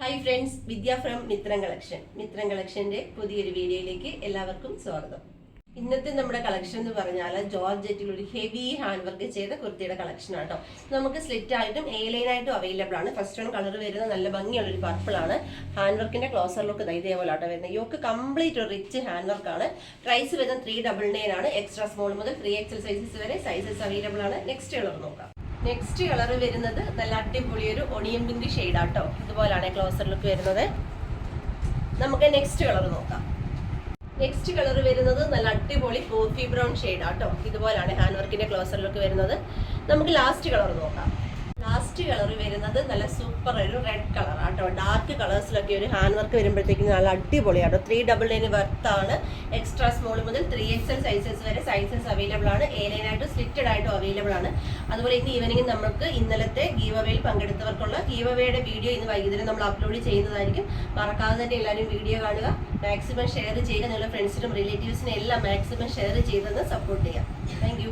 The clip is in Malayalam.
Hi friends Vidya from Mithram collection Mithram കളക്ഷന്റെ പുതിയൊരു വീഡിയോയിലേക്ക് എല്ലാവർക്കും സ്വാഗതം. ഇന്നത്തെ നമ്മുടെ കളക്ഷൻ എന്ന് പറഞ്ഞാൽ ജോർജറ്റിൽ ഒരു ഹെവി ഹാൻഡ് വർക്ക് ചെയ്ത കുർത്തിയുടെ കളക്ഷൻ ആട്ടോ നമുക്ക് സ്ലിറ്റ് ആയിട്ടും എ ലൈൻ ആയിട്ടും അവൈലബിൾ ആണ്. ഫസ്റ്റ് വൺ കളർ വരുന്ന നല്ല ഭംഗിയുള്ള ഒരു പർപ്പിൾ ആണ് ഹാൻഡ് വർക്കിന്റെ ക്ലോസർ ലുക്ക് ഇതേപോലെ ആട്ടോ വരുന്നത്. യോക്ക് കംപ്ലീറ്റ് ഒരു റിച്ച് ഹാൻഡ് വർക്ക് ആണ്. പ്രൈസ് വരുന്നത് ത്രീ ഡബിൾ നയൻ ആണ്. എക്സ്ട്രാ സ്മോൾ മുതൽ ത്രീ എക്സൽ സൈസസ് വരെ സൈസസ് അവൈലബിൾ ആണ്. നെക്സ്റ്റ് കളർ നോക്കാം. നെക്സ്റ്റ് കളർ വരുന്നത് നല്ല അടിപൊളി ഒരു ഒണിയൻ പിങ്ക് ഷെയ്ഡ് ആട്ടോ. ഇതുപോലാണ് ക്ലോസർ ലുക്ക് വരുന്നത്. നമുക്ക് നെക്സ്റ്റ് കളർ നോക്കാം. നെക്സ്റ്റ് കളർ വരുന്നത് നല്ല അടിപൊളി കോഫി ബ്രൗൺ ഷെയ്ഡ് ആട്ടോ. ഇതുപോലാണ് ഹാൻഡ് വർക്കിന്റെ ക്ലോസർ ലുക്ക് വരുന്നത്. നമുക്ക് ലാസ്റ്റ് കളർ നോക്കാം. ലാസ്റ്റ് കളർ വരുന്നത് നല്ല സൂപ്പർ ഒരു റെഡ് കളർ ആട്ടോ ഡാർക്ക് കളേഴ്സിലൊക്കെ ഒരു ഹാൻഡ് വർക്ക് വരുമ്പോഴത്തേക്കും നല്ല അടിപൊളിയാട്ടോ. ത്രീ ഡബിൾ നയൻ ആണ്. എക്സ്ട്രാ സ്മോൾ മുതൽ ത്രീ എക്സ് എൽ സൈസസ് വരെ സൈസസ് അവൈലബിൾ ആണ്. എ ലൈൻ ആയിട്ട് സ്ലിറ്റഡ് ആയിട്ടും അവൈലബിൾ ആണ്. അതുപോലെ ഇന്ന് ഈവനിങ് നമുക്ക് ഇന്നലത്തെ ഗീവ് അവയിൽ പങ്കെടുത്തവർക്കുള്ള ഗീവ് അവയുടെ വീഡിയോ ഇന്ന് വൈകുന്നേരം നമ്മൾ അപ്ലോഡ് ചെയ്യുന്നതായിരിക്കും മറക്കാതെ തന്നെ എല്ലാവരും വീഡിയോ കാണുക. മാക്സിമം ഷെയർ ചെയ്യുക. നിങ്ങളുടെ ഫ്രണ്ട്സിനും റിലേറ്റീവ്സിനും എല്ലാം മാക്സിമം ഷെയർ ചെയ്തെന്ന് സപ്പോർട്ട് ചെയ്യാം. താങ്ക്